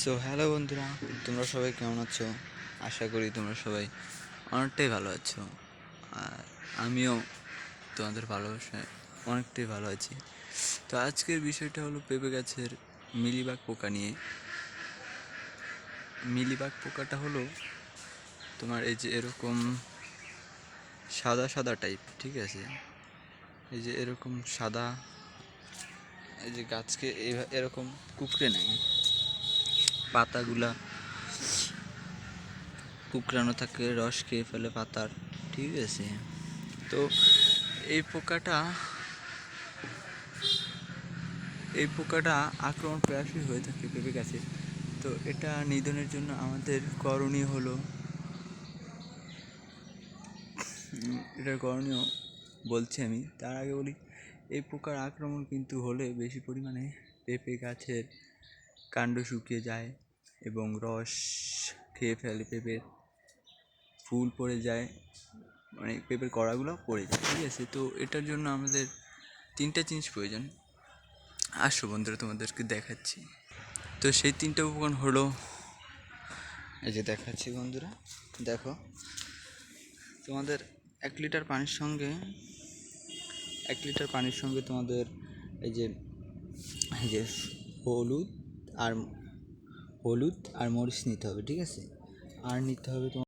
So hello বন্ধুরা, তোমরা সবাই কেমন আছো? আশা করি তোমরা সবাই অনেকটাই ভালো আছো। আর আমিও তোমাদের ভালোবাসায় অনেকটাই ভালো আছি। তো আজকের বিষয়টা হলো পেঁপে গাছের মিলিবাগ পোকা নিয়ে। মিলিবাগ পোকাটা হলো তোমার এই যে এরকম সাদা সাদা টাইপ ঠিক আছে? এই যে এরকম সাদা, এই যে গাছকে এরকম কুকড়ে নেয়। পাতাগুলা কুকরানো থাকে, রস খেয়ে ফেলে পাতার। ঠিক আছে। তো এই পোকাটা এই পোকাটা আক্রমণ প্রায়শই হয়ে থাকে পেঁপে গাছে। তো এটা নিধনের জন্য আমাদের করণীয় হলো এটার করণীয় বলছি আমি। তার আগে বলি, এই পোকার আক্রমণ কিন্তু হলে বেশি পরিমাণে পেঁপে গাছের কাণ্ড শুকিয়ে যায়। এবং রস খেয়ে ফেলে পেঁপের ফুল পড়ে যায় মানে পেঁপের কড়াগুলো পড়ে যায়, ঠিক আছে? তো এটার জন্য আমাদের তিনটা জিনিস প্রয়োজন। আসো বন্ধুরা, তোমাদেরকে দেখাচ্ছি। তো সেই তিনটা উপকরণ হলো, এই যে দেখাচ্ছি বন্ধুরা, দেখো। তোমাদের এক লিটার পানির সঙ্গে, এক লিটার পানির সঙ্গে তোমাদের এই যে এই যে হলুদ আর হলুদ আর মরিচ নিতে হবে ঠিক আছে? আর নিতে হবে তোমার